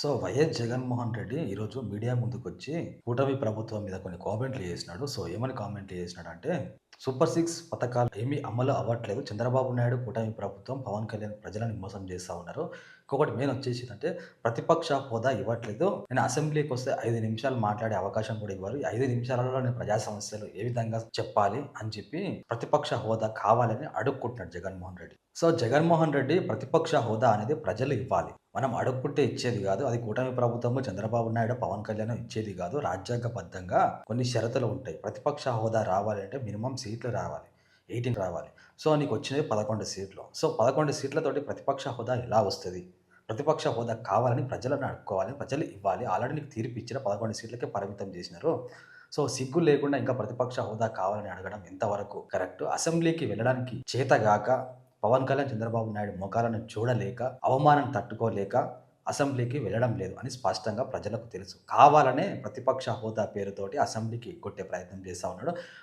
So YS Jaganmohan Reddy ఈరోజు media ముందుకొచ్చి కూటమి ప్రభుత్వం మీద కొన్ని కామెంట్లు చేసినాడు. సో ఏమని కామెంట్లు చేసినాడు అంటే సూపర్ సిక్స్ పథకాలు ఏమీ అమలు అవ్వట్లేదు. చంద్రబాబు నాయుడు కూటమి ప్రభుత్వం పవన్ కళ్యాణ్ ప్రజలను మోసం చేస్తూ ఉన్నారు. ఇంకొకటి మెయిన్ వచ్చేసి అంటే ప్రతిపక్ష హోదా ఇవ్వట్లేదు. నేను అసెంబ్లీకి వస్తే ఐదు నిమిషాలు మాట్లాడే అవకాశం కూడా ఇవ్వరు. ఐదు నిమిషాలలో నేను ప్రజా సమస్యలు ఏ విధంగా చెప్పాలి అని చెప్పి ప్రతిపక్ష హోదా కావాలని అడుక్కుంటున్నాడు జగన్మోహన్ రెడ్డి. సో జగన్మోహన్ రెడ్డి ప్రతిపక్ష హోదా అనేది ప్రజలు ఇవ్వాలి. మనం అడుక్కుంటే ఇచ్చేది కాదు. అది కూటమి ప్రభుత్వము చంద్రబాబు నాయుడు పవన్ కళ్యాణ్ ఇచ్చేది కాదు. రాజ్యాంగబద్ధంగా కొన్ని షరతులు ఉంటాయి. ప్రతిపక్ష హోదా రావాలంటే మినిమం సీట్లు రావాలి. ఎయిటీన్ రావాలి. సో నీకు వచ్చినవి పదకొండు సీట్లు. సో పదకొండు సీట్లతోటి ప్రతిపక్ష హోదా ఎలా వస్తుంది? ప్రతిపక్ష హోదా కావాలని ప్రజలను అడుక్కోవాలి ప్రజలు ఇవ్వాలి. ఆల్రెడీ నీకు తీర్పు ఇచ్చిన పదకొండు సీట్లకే పరిమితం చేసినారు. సో సిగ్గు లేకుండా ఇంకా ప్రతిపక్ష హోదా కావాలని అడగడం ఎంతవరకు కరెక్ట్? అసెంబ్లీకి వెళ్ళడానికి చేతగాక పవన్ కళ్యాణ్ చంద్రబాబు నాయుడు ముఖాలను చూడలేక అవమానం తట్టుకోలేక అసెంబ్లీకి వెళ్ళడం లేదు అని స్పష్టంగా ప్రజలకు తెలుసు. కావాలనే ప్రతిపక్ష హోదా పేరుతోటి అసెంబ్లీకి కొట్టే ప్రయత్నం చేస్తూ ఉన్నాడు.